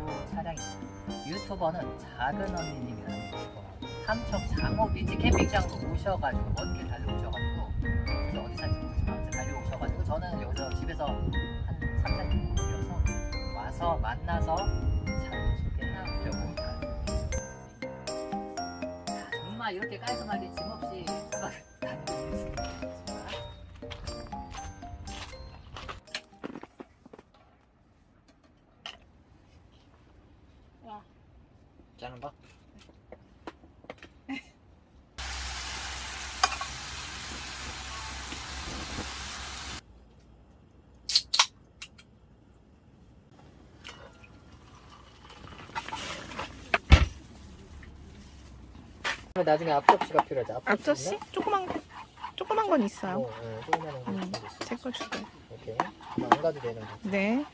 올라도 차량입니다. 유튜버는 작은 언니님이라는 유튜버 삼척 장호비치 캠핑장으로 오셔가지고 먼길 달려오셔가지고 그래서 어디 사는지 모르지만 아무튼 달려오셔가지고 저는 여기서 집에서 한 3, 4년 걸려서 와서 만나서 차를 소개해보려고 자, 정말 이렇게 깔끔하게 짐 없이 다니고 있습니다. 짜는 거? 나중에 앞접시가 필요하지. 앞접시? 조그만 거 조그만 건 있어요. 어, 어, 조그마한 거 음, 있어. 제거. 오케이. 그럼 안 가도 되는 거. 네.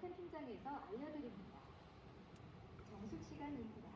캠핑장에서 알려드립니다. 정숙 시간입니다.